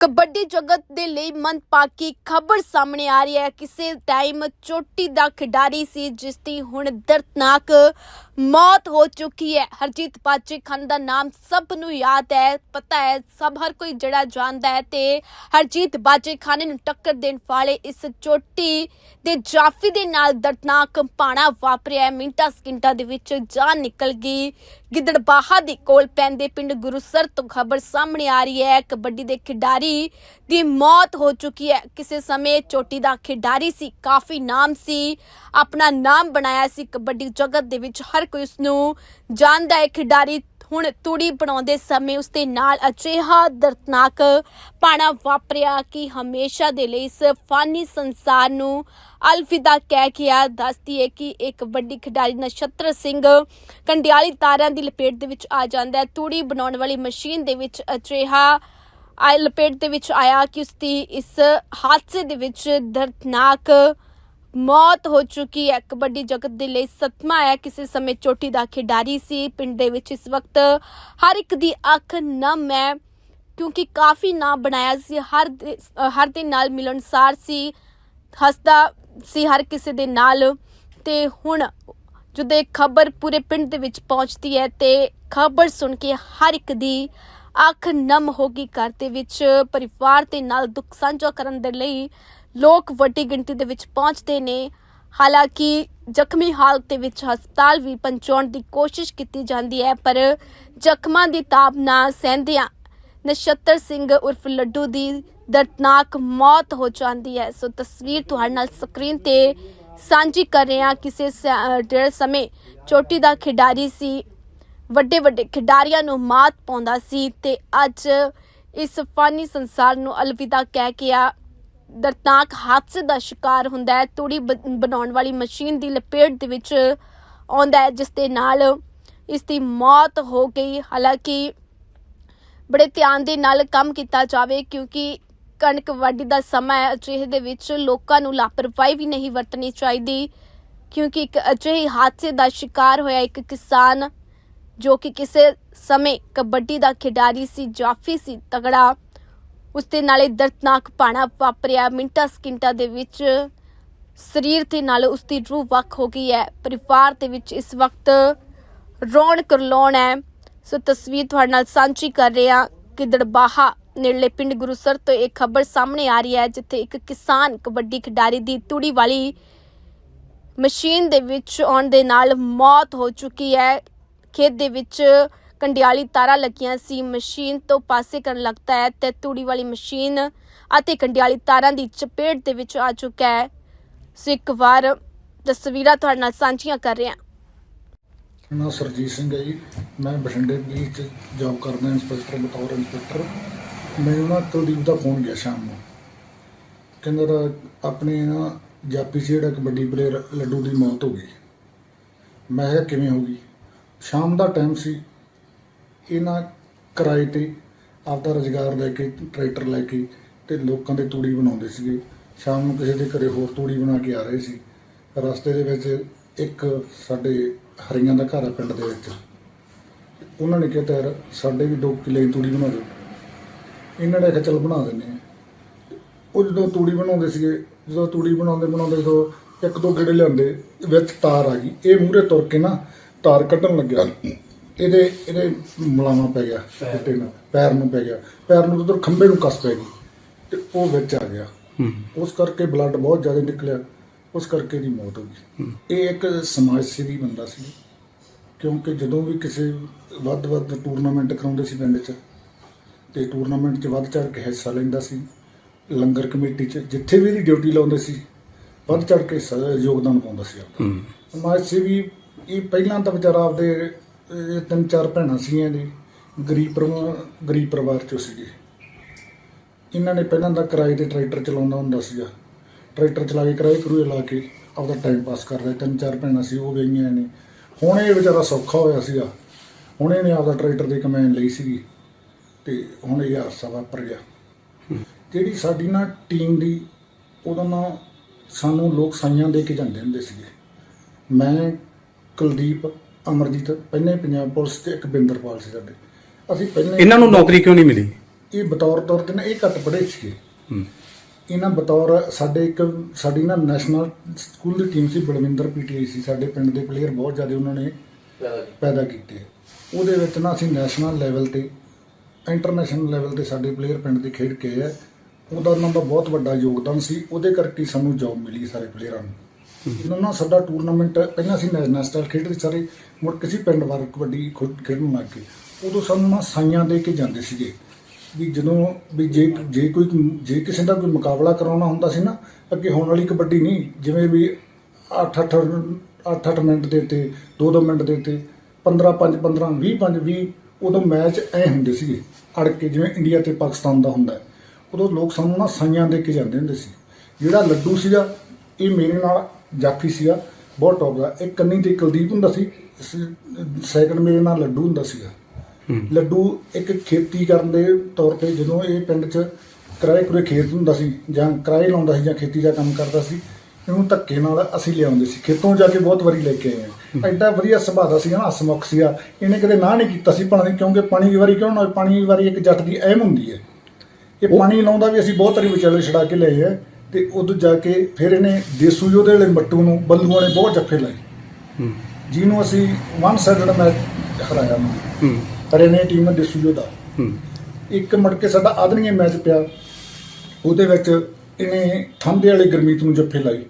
ਕਬੱਡੀ ਜਗਤ ਦੇ ਲਈ ਮੰਦਭਾਗੀ ਖਬਰ ਸਾਹਮਣੇ ਆ ਰਹੀ ਹੈ। ਕਿਸੇ ਟਾਈਮ ਚੋਟੀ ਦਾ ਖਿਡਾਰੀ ਸੀ ਜਿਸ ਦੀ ਹੁਣ ਦਰਦਨਾਕ ਮੌਤ ਹੋ ਚੁੱਕੀ ਹੈ। ਹਰਜੀਤ ਬਾਜੀ ਖਾਨ ਦਾ ਨਾਮ ਸਭ ਨੂੰ ਯਾਦ ਹੈ, ਪਤਾ ਹੈ, ਸਭ ਹਰ ਕੋਈ ਜਿਹੜਾ ਜਾਣਦਾ ਹੈ ਤੇ ਹਰਜੀਤ ਬਾਜੀ ਖਾਨ ਨੂੰ ਟੱਕਰ ਦੇਣ ਵਾਲੇ ਇਸ ਚੋਟੀ ਦੇ ਜਾਫੀ ਦੇ ਨਾਲ ਦਰਦਨਾਕ ਪਾਣਾ ਵਾਪਰਿਆ ਮਿੰਟਾਂ ਸਕਿੰਟਾਂ ਦੇ ਵਿੱਚ ਜਾਨ ਨਿਕਲ ਗਈ। ਗਿੱਦੜਬਾਹਾ ਦੇ ਕੋਲ ਪੈਂਦੇ ਪਿੰਡ ਗੁਰੂਸਰ ਤੋਂ ਖਬਰ ਸਾਹਮਣੇ ਆ ਰਹੀ ਹੈ। ਕਬੱਡੀ ਦੇ ਖਿਡਾਰੀ ਦੀ ਮੌਤ ਹੋ ਚੁੱਕੀ ਹੈ। ਕਿਸੇ ਸਮੇਂ ਚੋਟੀ ਦਾ ਖਿਡਾਰੀ ਸੀ, ਕਾਫੀ ਨਾਮ ਸੀ, ਆਪਣਾ ਨਾਮ ਬਣਾਇਆ ਸੀ। ਕਬੱਡੀ ਜਗਤ ਦੇ ਵਿੱਚ ਹਰ ਕੋਈ ਉਸ ਨੂੰ ਜਾਣਦਾ ਹੈ ਖਿਡਾਰੀ ਹੁਣ ਤੂੜੀ ਬਣਾਉਂਦੇ ਸਮੇਂ ਉਸ ਦੇ ਨਾਲ ਅਜਿਹਾ ਦਰਦਨਾਕ ਪਾਣਾ ਵਾਪਰਿਆ ਕਿ ਹਮੇਸ਼ਾ ਦੇ ਲਈ ਇਸ ਫਾਨੀ ਸੰਸਾਰ ਨੂੰ ਅਲਵਿਦਾ ਕਹਿ ਕੇ ਆ, ਦੱਸਦੀ ਹੈ ਕਿ ਇੱਕ ਵੱਡੀ ਖਿਡਾਰੀ ਨਛੱਤਰ ਸਿੰਘ ਕੰਡਿਆਲੀ ਤਾਰਾਂ ਦੀ ਲਪੇਟ ਦੇ ਵਿੱਚ ਆ ਜਾਂਦਾ ਹੈ। ਤੂੜੀ ਬਣਾਉਣ ਵਾਲੀ ਮਸ਼ੀਨ ਦੇ ਵਿੱਚ ਅਜਿਹਾ ਲਪੇਟ ਦੇ ਵਿੱਚ ਆਇਆ ਕਿ ਉਸ ਦੀ ਇਸ ਹਾਦਸੇ ਦੇ ਵਿੱਚ ਦਰਦਨਾਕ ਮੌਤ ਹੋ ਚੁੱਕੀ ਹੈ। ਕਬੱਡੀ ਜਗਤ ਦੇ ਲਈ ਸਤਮਾ ਹੈ। ਕਿਸੇ ਸਮੇਂ ਚੋਟੀ ਦਾ ਖਿਡਾਰੀ ਸੀ। ਪਿੰਡ ਦੇ ਵਿੱਚ ਇਸ ਵਕਤ ਹਰ ਇੱਕ ਦੀ ਅੱਖ ਨਮ ਹੈ ਕਿਉਂਕਿ ਕਾਫੀ ਨਾਮ ਬਣਾਇਆ ਸੀ। ਹਰ ਹਰ ਦੇ ਨਾਲ ਮਿਲਣਸਾਰ ਸੀ, ਹੱਸਦਾ ਸੀ ਹਰ ਕਿਸੇ ਦੇ ਨਾਲ। ਤੇ ਹੁਣ ਜਦੋਂ ਇਹ ਖਬਰ ਪੂਰੇ ਪਿੰਡ ਦੇ ਵਿੱਚ ਪਹੁੰਚਦੀ ਹੈ ਤੇ ਖਬਰ ਸੁਣ ਕੇ ਹਰ ਇੱਕ ਦੀ ਅੱਖ ਨਮ ਹੋ ਗਈ। ਘਰ ਦੇ ਵਿੱਚ ਪਰਿਵਾਰ ਦੇ ਨਾਲ ਦੁੱਖ ਸਾਂਝਾ ਕਰਨ ਦੇ ਲਈ ਲੋਕ ਵੱਡੀ ਗਿਣਤੀ ਦੇ ਵਿੱਚ ਪਹੁੰਚਦੇ ਨੇ। ਹਾਲਾਂਕਿ ਜ਼ਖਮੀ ਹਾਲਤ ਦੇ ਵਿੱਚ ਹਸਪਤਾਲ ਵੀ ਪਹੁੰਚਾਉਣ ਦੀ ਕੋਸ਼ਿਸ਼ ਕੀਤੀ ਜਾਂਦੀ ਹੈ, ਪਰ ਜ਼ਖਮਾਂ ਦੀ ਤਾਬ ਨਾ ਸਹਿੰਦਿਆਂ ਨਛੱਤਰ ਸਿੰਘ ਉਰਫ ਲੱਡੂ ਦੀ ਦਰਦਨਾਕ ਮੌਤ ਹੋ ਜਾਂਦੀ ਹੈ। ਸੋ ਤਸਵੀਰ ਤੁਹਾਡੇ ਨਾਲ ਸਕਰੀਨ ਤੇ ਸਾਂਝੀ ਕਰ ਰਹੇ ਹਾਂ। ਕਿਸੇ ਸ- ਸਮੇਂ ਚੋਟੀ ਦਾ ਖਿਡਾਰੀ ਸੀ। ਵੱਡੇ ਵੱਡੇ ਖਿਡਾਰੀਆਂ ਨੂੰ ਮਾਤ ਪਾਉਂਦਾ ਸੀ ਤੇ ਅੱਜ ਇਸ ਫਾਨੀ ਸੰਸਾਰ ਨੂੰ ਅਲਵਿਦਾ ਕਹਿ ਕੇ ਆ ਦਰਦਨਾਕ ਹਾਦਸੇ ਦਾ ਸ਼ਿਕਾਰ ਹੁੰਦਾ ਹੈ। ਤੂੜੀ ਬ- ਬਣਾਉਣ ਵਾਲੀ ਮਸ਼ੀਨ ਦੀ ਲਪੇਟ ਦੇ ਵਿੱਚ ਆਉਂਦਾ ਹੈ, ਜਿਸ ਦੇ ਨਾਲ ਇਸ ਦੀ ਮੌਤ ਹੋ ਗਈ। ਹਾਲਾਂਕਿ ਬੜੇ ਧਿਆਨ ਦੇ ਨਾਲ ਕੰਮ ਕੀਤਾ ਜਾਵੇ, ਕਿਉਂਕਿ ਕਣਕ ਵਾਢੀ ਦਾ ਸਮਾਂ ਹੈ। ਅਜਿਹੇ ਦੇ ਵਿੱਚ ਲੋਕਾਂ ਨੂੰ ਲਾਪਰਵਾਹੀ ਵੀ ਨਹੀਂ ਵਰਤਣੀ ਚਾਹੀਦੀ, ਕਿਉਂਕਿ ਇੱਕ ਅਜਿਹੇ ਹਾਦਸੇ ਦਾ ਸ਼ਿਕਾਰ ਹੋਇਆ ਇੱਕ ਕਿਸਾਨ ਜੋ ਕਿ ਕਿਸੇ ਸਮੇਂ ਕਬੱਡੀ ਦਾ ਖਿਡਾਰੀ ਸੀ, ਜਾਫੀ ਸੀ, ਤਗੜਾ ਉਸ ਦੇ ਨਾਲੇ ਦਰਦਨਾਕ ਪਾਣਾ ਵਾਪਰਿਆ। ਮਿੰਟਾਂ ਸਕਿੰਟਾਂ ਦੇ ਵਿੱਚ ਸਰੀਰ ਦੇ ਨਾਲ ਉਸ ਦੀ ਰੂਹ ਵੱਖ ਹੋ ਗਈ ਹੈ। ਪਰਿਵਾਰ ਦੇ ਵਿੱਚ ਇਸ ਵਕਤ ਰੌਣ ਕਰਲਾਉਣ ਹੈ। ਸੋ ਤਸਵੀਰ ਤੁਹਾਡੇ ਨਾਲ ਸਾਂਝੀ ਕਰ ਰਹੇ ਹਾਂ ਕਿ ਦੜਬਾਹਾ ਨੇੜਲੇ ਪਿੰਡ ਗੁਰੂਸਰ ਤੋਂ ਇੱਕ ਖਬਰ ਸਾਹਮਣੇ ਆ ਰਹੀ ਹੈ, ਜਿੱਥੇ ਇੱਕ ਕਿਸਾਨ ਕਬੱਡੀ ਖਿਡਾਰੀ ਦੀ ਤੂੜੀ ਵਾਲੀ ਮਸ਼ੀਨ ਦੇ ਵਿੱਚ ਆਉਣ ਦੇ ਨਾਲ ਮੌਤ ਹੋ ਚੁੱਕੀ ਹੈ। ਖੇਤ ਦੇ ਵਿੱਚ ਕੰਡਿਆਲੀ ਤਾਰਾਂ ਲੱਗੀਆਂ ਸੀ। ਮਸ਼ੀਨ ਤੋਂ ਪਾਸੇ ਕਰਨ ਲੱਗਦਾ ਹੈ ਤੇ ਤੂੜੀ ਵਾਲੀ ਮਸ਼ੀਨ ਅਤੇ ਕੰਡਿਆਲੀ ਤਾਰਾਂ ਦੀ ਚਪੇਟ ਦੇ ਵਿੱਚ ਆ ਚੁੱਕਾ ਹੈ। ਸੋ ਇੱਕ ਵਾਰ ਤਸਵੀਰਾਂ ਤੁਹਾਡੇ ਨਾਲ ਸਾਂਝੀਆਂ ਕਰ ਰਹੇ ਹਾਂ। ਮੇਰਾ ਸਰਜੀਤ ਸਿੰਘ ਹੈ ਜੀ। ਮੈਂ ਬਠਿੰਡੇ ਪੁਲਿਸ 'ਚ ਜੌਬ ਕਰਦਾ ਇੰਸਪੈਕਟਰ ਬਤੌਰ ਇੰਸਪੈਕਟਰ ਮੈਨੂੰ ਨਾ ਕੁਲਦੀਪ ਦਾ ਫੋਨ ਗਿਆ ਸ਼ਾਮ ਨੂੰ। ਕਹਿੰਦਾ ਰਾ- ਆਪਣੇ ਨਾ ਜਾਪੀ ਸੀ ਜਿਹੜਾ ਕਬੱਡੀ ਪਲੇਅਰ ਲੱਡੂ ਦੀ ਮੌਤ ਹੋ ਗਈ। ਮੈਂ ਕਿਹਾ ਕਿਵੇਂ ਹੋ ਗਈ? ਸ਼ਾਮ ਦਾ ਟਾਈਮ ਸੀ। ਇਹਨਾਂ ਕਿਰਾਏ ਤੇ ਆਪਦਾ ਰੁਜ਼ਗਾਰ ਲੈ ਕੇ, ਟਰੈਕਟਰ ਲੈ ਕੇ ਤੇ ਲੋਕਾਂ ਦੇ ਤੂੜੀ ਬਣਾਉਂਦੇ ਸੀਗੇ। ਸ਼ਾਮ ਨੂੰ ਕਿਸੇ ਦੇ ਘਰੇ ਹੋਰ ਤੂੜੀ ਬਣਾ ਕੇ ਆ ਰਹੇ ਸੀ। ਰਸਤੇ ਦੇ ਵਿੱਚ ਇੱਕ ਸਾਡੇ ਹਰੀਆਂ ਦਾ ਘਰ ਆ ਪਿੰਡ ਦੇ ਵਿੱਚ। ਉਹਨਾਂ ਨੇ ਕਿਹਾ ਯਾਰ ਸਾਡੇ ਵੀ ਦੋ ਕਿੱਲੇ ਦੀ ਤੂੜੀ ਬਣਾ ਦਿਓ। ਇਹਨਾਂ ਨੇ ਕਿਹਾ, ਚੱਲ ਬਣਾ ਦਿੰਦੇ ਆ ਉਹ ਜਦੋਂ ਤੂੜੀ ਬਣਾਉਂਦੇ ਸੀਗੇ, ਜਦੋਂ ਤੂੜੀ ਬਣਾਉਂਦੇ ਬਣਾਉਂਦੇ ਜਦੋਂ ਇੱਕ ਦੋ ਗੇੜੇ ਲਿਆਂਦੇ, ਵਿੱਚ ਤਾਰ ਆ ਗਈ। ਇਹ ਮੂਹਰੇ ਤੁਰ ਕੇ ਨਾ ਤਾਰ ਕੱਢਣ ਲੱਗਿਆ। ਇਹਦੇ ਇਹਦੇ ਮਲਾਮਾ ਪੈ ਗਿਆ ਗਿੱਟੇ ਨੂੰ ਪੈਰ ਨੂੰ ਪੈ ਗਿਆ। ਪੈਰ ਨੂੰ ਉਧਰ ਖੰਭੇ ਨੂੰ ਕੱਸ ਪੈ ਗਈ ਤੇ ਉਹ ਵਿੱਚ ਆ ਗਿਆ। ਉਸ ਕਰਕੇ ਬਲੱਡ ਬਹੁਤ ਜ਼ਿਆਦਾ ਨਿਕਲਿਆ ਉਸ ਕਰਕੇ ਦੀ ਮੌਤ ਹੋ ਗਈ। ਇਹ ਇੱਕ ਸਮਾਜ ਸੇਵੀ ਬੰਦਾ ਸੀ। ਕਿਉਂਕਿ ਜਦੋਂ ਵੀ ਕਿਸੇ ਵੱਧ ਵੱਧ ਟੂਰਨਾਮੈਂਟ ਕਰਾਉਂਦੇ ਸੀ ਪਿੰਡ 'ਚ ਤੇ ਟੂਰਨਾਮੈਂਟ 'ਚ ਵੱਧ ਚੜ ਕੇ ਹਿੱਸਾ ਲੈਂਦਾ ਸੀ। ਲੰਗਰ ਕਮੇਟੀ 'ਚ ਜਿੱਥੇ ਵੀ ਇਹਦੀ ਡਿਊਟੀ ਲਾਉਂਦੇ ਸੀ ਵੱਧ ਚੜ ਕੇ ਯੋਗਦਾਨ ਪਾਉਂਦਾ ਸੀ ਆਪਦਾ। ਸਮਾਜ ਸੇਵੀ ਇਹ ਪਹਿਲਾਂ ਤਾਂ ਵਿਚਾਰਾ ਆਪਦੇ ਇਹ ਤਿੰਨ ਚਾਰ ਭੈਣਾਂ ਸੀਗੀਆਂ ਜੀ, ਗਰੀਬ ਪਰਿਵਾਰ ਗਰੀਬ ਪਰਿਵਾਰ 'ਚੋਂ ਸੀਗੇ। ਇਹਨਾਂ ਨੇ ਪਹਿਲਾਂ ਤਾਂ ਕਿਰਾਏ ਤੇ ਟਰੈਕਟਰ ਚਲਾਉਂਦਾ ਹੁੰਦਾ ਸੀਗਾ। ਟਰੈਕਟਰ ਚਲਾ ਕੇ ਕਿਰਾਏ ਕਰੂਏ ਲਾ ਕੇ ਆਪਦਾ ਟਾਈਮ ਪਾਸ ਕਰਦਾ, ਤਿੰਨ ਚਾਰ ਭੈਣਾਂ ਸੀ, ਉਹ ਗਈਆਂ ਨੇ। ਹੁਣ ਇਹ ਵਿਚਾਰਾ ਸੌਖਾ ਹੋਇਆ ਸੀਗਾ। ਹੁਣ ਇਹਨੇ ਆਪਦਾ ਟਰੈਕਟਰ ਦੀ ਕਮੈਨ ਲਈ ਸੀਗੀ ਤੇ ਹੁਣ ਇਹ ਹਾਦਸਾ ਵਾਪਰ ਗਿਆ। ਜਿਹੜੀ ਸਾਡੀ ਨਾ ਟੀਮ ਦੀ ਉਹਦਾ ਨਾਂ ਸਾਨੂੰ ਲੋਕ ਸਾਈਆਂ ਦੇ ਕੇ ਜਾਂਦੇ ਹੁੰਦੇ ਸੀਗੇ। ਮੈਂ, ਕੁਲਦੀਪ ਅਮਰਜੀਤ ਪਹਿਲੇ ਪੰਜਾਬ ਪੁਲਿਸ ਤੇ ਇੱਕ ਬਿੰਦਰਪਾਲ ਸੀ ਸਾਡੇ। ਅਸੀਂ ਪਹਿਲੇ ਇਹਨਾਂ ਨੂੰ ਨੌਕਰੀ ਕਿਉਂ ਨਹੀਂ ਮਿਲੀ? ਇਹ ਬਤੌਰ ਤੌਰ ਤੇ ਨਾ ਇਹ ਘੱਟ ਪੜ੍ਹੇ ਸੀਗੇ ਹੂੰ। ਇਹਨਾਂ ਬਤੌਰ ਸਾਡੇ ਇੱਕ ਸਾਡੀ ਨਾ ਨੈਸ਼ਨਲ ਸਕੂਲ ਦੀ ਟੀਮ ਸੀ ਬਲਵਿੰਦਰ ਪੀਟੀਆਈ ਸੀ। ਸਾਡੇ ਪਿੰਡ ਦੇ ਪਲੇਅਰ ਬਹੁਤ ਜ਼ਿਆਦਾ ਉਹਨਾਂ ਨੇ ਪੈਦਾ ਕੀਤੇ। ਉਹਦੇ ਵਿੱਚ ਨਾ ਅਸੀਂ ਨੈਸ਼ਨਲ ਲੈਵਲ ਤੇ ਇੰਟਰਨੈਸ਼ਨਲ ਲੈਵਲ ਤੇ ਸਾਡੇ ਪਲੇਅਰ ਪਿੰਡ ਦੇ ਖੇਡ ਕੇ ਆਏ ਆ। ਉਹਦਾ ਉਹਨਾਂ ਦਾ ਬਹੁਤ ਵੱਡਾ ਯੋਗਦਾਨ ਸੀ। ਉਹਦੇ ਕਰਕੇ ਹੀ ਸਾਨੂੰ ਜੌਬ ਮਿਲੀ ਸਾਰੇ ਪਲੇਅਰਾਂ ਨੂੰ। ਇਹਨਾਂ ਨਾਲ ਸਾਡਾ ਟੂਰਨਾਮੈਂਟ ਪਹਿਲਾਂ ਅਸੀਂ ਨੈਸ਼ਨਲ ਨੈਸ਼ਨਲ ਖੇਡਦੇ ਸਾਰੇ, ਮੁੜ ਕਿਸੇ ਅਸੀਂ ਪਿੰਡ ਵਾਰ ਕਬੱਡੀ ਖੁਦ ਖੇਡਣ ਲੱਗ ਗਏ। ਉਦੋਂ ਸਾਨੂੰ ਨਾ ਸਾਈਆਂ ਦੇ ਕੇ ਜਾਂਦੇ ਸੀਗੇ। ਵੀ ਜਦੋਂ ਵੀ ਜੇ ਜੇ ਕੋਈ, ਜੇ ਕਿਸੇ ਦਾ ਕੋਈ ਮੁਕਾਬਲਾ ਕਰਾਉਣਾ ਹੁੰਦਾ ਸੀ ਨਾ, ਅੱਗੇ ਹੋਣ ਵਾਲੀ ਕਬੱਡੀ ਨਹੀਂ, ਜਿਵੇਂ ਵੀ 8 8 8 8 ਮਿੰਟ ਦੇ ਉੱਤੇ 2 2 ਮਿੰਟ ਦੇ ਉੱਤੇ 15 5 15 20 5 20 ਉਦੋਂ ਮੈਚ ਐ ਹੁੰਦੇ ਸੀਗੇ। ਅੜ ਕੇ ਜਿਵੇਂ ਇੰਡੀਆ ਤੇ ਪਾਕਿਸਤਾਨ ਦਾ ਹੁੰਦਾ ਉਦੋਂ ਲੋਕ ਸਾਨੂੰ ਨਾ ਸਾਈਆਂ ਦੇ ਕੇ ਜਾਂਦੇ ਹੁੰਦੇ ਸੀ। ਜਿਹੜਾ ਲੱਡੂ ਸੀਗਾ, ਇਹ ਮੇਰੇ ਨਾਲ ਜਾਫੀ ਸੀਗਾ ਬਹੁਤ ਟੌਪ ਦਾ। ਇੱਕ ਕੰਨੀ ਤੇ ਕੁਲਦੀਪ ਹੁੰਦਾ ਸੀ ਸੈਕੰਡ ਮੇਰੇ ਨਾਲ ਲੱਡੂ ਹੁੰਦਾ ਸੀਗਾ। ਲੱਡੂ ਇੱਕ ਖੇਤੀ ਕਰਨ ਦੇ ਤੌਰ ਤੇ ਜਦੋਂ ਇਹ ਪਿੰਡ 'ਚ ਕਿਰਾਏ ਕੁਰੇ ਖੇਤ ਹੁੰਦਾ ਸੀ ਜਾਂ ਕਿਰਾਏ ਲਾਉਂਦਾ ਸੀ ਜਾਂ ਖੇਤੀ ਦਾ ਕੰਮ ਕਰਦਾ ਸੀ ਇਹਨੂੰ ਧੱਕੇ ਨਾਲ ਅਸੀਂ ਲਿਆਉਂਦੇ ਸੀ। ਖੇਤੋਂ ਜਾ ਕੇ ਬਹੁਤ ਵਾਰੀ ਲੈ ਕੇ ਆਏ ਆ। ਐਡਾ ਵਧੀਆ ਸੁਭਾਅ ਦਾ ਸੀ ਨਾ ਹਸਮੁਖ ਸੀਗਾ। ਇਹਨੇ ਕਦੇ ਨਾ ਨਹੀਂ ਕੀਤਾ ਸੀ ਭਾਵੇਂ ਕਿਉਂਕਿ ਪਾਣੀ ਦੀ ਵਾਰੀ ਕਿਉਂ ਨਾ ਪਾਣੀ ਦੀ ਵਾਰੀ ਇੱਕ ਜੱਟ ਦੀ ਅਹਿਮ ਹੁੰਦੀ ਹੈ। ਇਹ ਪਾਣੀ ਲਾਉਂਦਾ ਵੀ ਅਸੀਂ ਬਹੁਤ ਵਾਰੀ ਵਿਚਾਲੇ ਛੜਾ ਕੇ ਲਏ ਆ। ਤੇ ਉਦੋਂ ਜਾ ਕੇ ਫਿਰ ਇਹਨੇ ਦੇਸੂ ਯੋਧੇ ਵਾਲੇ ਮੱਟੂ ਨੂੰ ਬੱਲੂਆਂ ਨੇ ਬਹੁਤ ਜੱਫੇ ਲਾਏ। ਹੂੰ। ਜਿਹਨੂੰ ਅਸੀਂ ਵਨ ਸਾਈਡਡ ਮੈਚ ਹਰਾਇਆ ਨੂੰ ਹੂੰ। ਹਰਿਆਣੇ ਟੀਮ ਨੇ ਦੇਸੂ ਯੋਧਾ ਹੂੰ। ਇੱਕ ਮੁੜ ਕੇ ਸਾਡਾ ਆਦਮੀਏ ਮੈਚ ਪਿਆ। ਉਹਦੇ ਵਿੱਚ ਇਹਨੇ ਥੰਦੇ ਵਾਲੇ ਗਰਮੀਤ ਨੂੰ ਜੱਫੇ ਲਾਈ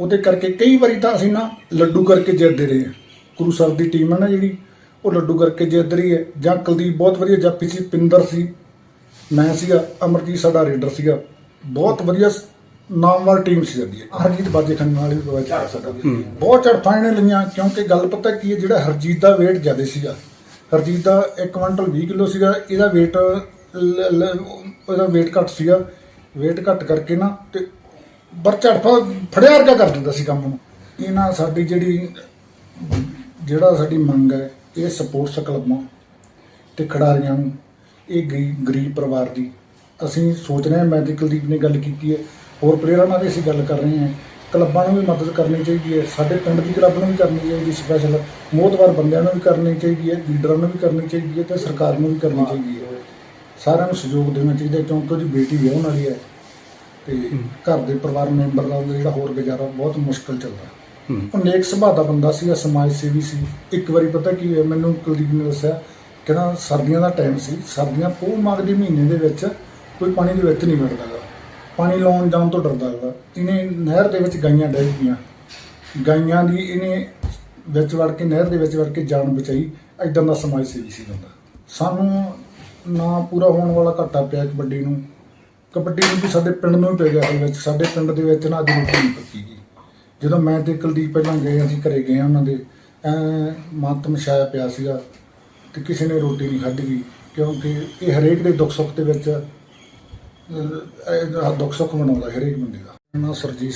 ਉਹਦੇ ਕਰਕੇ ਕਈ ਵਾਰੀ ਤਾਂ ਅਸੀਂ ਨਾ ਲੱਡੂ ਕਰਕੇ ਜਿੱਤਦੇ ਰਹੇ ਹਾਂ। ਗੁਰੂ ਸਰ ਦੀ ਟੀਮ ਹੈ ਨਾ ਜਿਹੜੀ ਉਹ ਲੱਡੂ ਕਰਕੇ ਜਿੱਤ ਰਹੀ ਹੈ। ਜਾਂ ਕੁਲਦੀਪ ਬਹੁਤ ਵਧੀਆ ਜਾਪੀ ਸੀ ਪਿੰਦਰ ਸੀ। ਮੈਂ ਸੀਗਾ ਅਮਰਜੀਤ ਸਾਡਾ ਰੇਡਰ ਸੀਗਾ। ਬਹੁਤ ਵਧੀਆ ਸ- ਨਾਮਵਰ ਟੀਮ ਸੀ ਸਾਡੀ। ਹਰਜੀਤ ਬਾਜੇ ਖੰਨ ਨਾਲ ਵੀ ਬਹੁਤ ਚੱਲ ਸਾਡਾ। ਬਹੁਤ ਝੜਪਾਂ ਇਹਨੇ ਲਈਆਂ, ਕਿਉਂਕਿ ਗੱਲ ਪਤਾ ਕੀ ਹੈ, ਜਿਹੜਾ ਹਰਜੀਤ ਦਾ weight ਜ਼ਿਆਦਾ ਸੀਗਾ। ਹਰਜੀਤ ਦਾ 1 ਕੁਇੰਟਲ 20 ਕਿਲੋ ਸੀਗਾ, ਇਹਦਾ weight ਇਹਦਾ ਲ- weight ਘੱਟ ਸੀਗਾ। weight ਘੱਟ ਕਰਕੇ ਨਾ, ਤੇ ਬਰ ਝੜਪਾ ਫੜਿਆ ਵਰਗਾ ਕਰ ਦਿੰਦਾ ਸੀ ਕੰਮ ਨੂੰ। ਇਹਨਾਂ ਸਾਡੀ ਜਿਹੜੀ, ਜਿਹੜਾ ਸਾਡੀ ਮੰਗ ਹੈ, ਇਹ ਸਪੋਰਟਸ ਕਲੱਬਾਂ ਤੇ ਖਿਡਾਰੀਆਂ ਨੂੰ, ਇਹ ਗਰੀਬ ਗਰੀਬ ਪਰਿਵਾਰ ਦੀ ਅਸੀਂ ਸੋਚ ਰਹੇ ਹਾਂ ਮੈਂ ਤੇ ਕੁਲਦੀਪ ਨੇ ਗੱਲ ਕੀਤੀ ਹੈ ਹੋਰ ਪਲੇਅਰਾਂ ਨਾਲ ਵੀ ਅਸੀਂ ਗੱਲ ਕਰ ਰਹੇ ਹਾਂ। ਕਲੱਬਾਂ ਨੂੰ ਵੀ ਮਦਦ ਕਰਨੀ ਚਾਹੀਦੀ ਹੈ ਸਾਡੇ ਪਿੰਡ ਦੀ ਕਲੱਬ ਨੂੰ ਵੀ ਕਰਨੀ ਚਾਹੀਦੀ ਸਪੈਸ਼ਲ ਮੋਹਤਵਾਰ ਬੰਦਿਆਂ ਨੂੰ ਵੀ ਕਰਨੀ ਚਾਹੀਦੀ ਹੈ ਲੀਡਰਾਂ ਨੂੰ ਵੀ ਕਰਨੀ ਚਾਹੀਦੀ ਹੈ ਤੇ ਸਰਕਾਰ ਨੂੰ ਵੀ ਕਰਨੀ ਚਾਹੀਦੀ ਹੈ। ਸਾਰਿਆਂ ਨੂੰ ਸਹਿਯੋਗ ਦੇਣਾ ਚਾਹੀਦਾ ਕਿਉਂਕਿ ਉਹਦੀ ਬੇਟੀ ਵਿਆਹਣ ਵਾਲੀ ਹੈ ਤੇ ਘਰ ਦੇ ਪਰਿਵਾਰ ਮੈਂਬਰ ਦਾ ਜਿਹੜਾ ਹੋਰ ਗੁਜ਼ਾਰਾ ਬਹੁਤ ਮੁਸ਼ਕਲ ਚੱਲਦਾ। ਉਹ ਨੇਕ ਸੁਭਾਅ ਦਾ ਬੰਦਾ ਸੀ ਸਮਾਜ ਸੇਵੀ ਸੀ। ਇੱਕ ਵਾਰੀ ਪਤਾ ਕੀ ਹੋਇਆ ਮੈਨੂੰ ਕੁਲਦੀਪ ਨੇ ਦੱਸਿਆ ਕਹਿੰਦਾ ਸਰਦੀਆਂ ਦਾ ਟਾਈਮ ਸੀ ਸਰਦੀਆਂ ਪੋਹ ਮਾਘ ਦੇ ਮਹੀਨੇ ਦੇ ਵਿੱਚ ਕੋਈ ਪਾਣੀ ਦੇ ਵਿੱਚ ਨਹੀਂ ਵੜਦਾ ਹੈਗਾ। ਪਾਣੀ ਲਾਉਣ ਜਾਣ ਤੋਂ ਡਰਦਾ ਹੈਗਾ। ਇਹਨੇ ਨਹਿਰ ਦੇ ਵਿੱਚ ਗਾਈਆਂ ਡਹਿ ਗਈਆਂ। ਗਾਈਆਂ ਦੀ ਇਹਨੇ ਵਿੱਚ ਵੜ ਕੇ ਨਹਿਰ ਦੇ ਵਿੱਚ ਵੜ ਕੇ ਜਾਨ ਬਚਾਈ। ਐਦਾਂ ਦਾ ਸਮਾਜ ਸੇਵੀ ਸੀ ਬੰਦਾ। ਸਾਨੂੰ ਨਾ ਪੂਰਾ ਹੋਣ ਵਾਲਾ ਘਾਟਾ ਪਿਆ ਕਬੱਡੀ ਨੂੰ। ਕਬੱਡੀ ਨੂੰ ਵੀ ਸਾਡੇ ਪਿੰਡ ਨੂੰ ਹੀ ਪੈ ਗਿਆ ਅਸਲ ਵਿੱਚ। ਸਾਡੇ ਪਿੰਡ ਦੇ ਵਿੱਚ ਨਾ ਅੱਜ ਰੋਟੀ ਨਹੀਂ ਪੱਕੀ ਗਈ। ਜਦੋਂ ਮੈਂ ਤੇ ਕੁਲਦੀਪ ਪਹਿਲਾਂ ਗਏ, ਅਸੀਂ ਘਰੇ ਗਏ ਉਹਨਾਂ ਦੇ। ਐ ਮਾਤਮ ਛਾਇਆ ਪਿਆ ਸੀਗਾ ਤੇ ਕਿਸੇ ਨੇ ਰੋਟੀ ਨਹੀਂ ਖਾਧੀ। ਗਈ ਕਿਉਂਕਿ ਇਹ ਹਰੇਕ ਦੇ ਦੁੱਖ ਸੁੱਖ ਦੇ ਵਿੱਚ ਦੁੱਖ ਸੁੱਖ ਮਨਾਉਂਦਾ ਹਰੇਕ ਬੰਦੇ ਦਾ। ਮੇਰਾ ਸਰਜੀਤ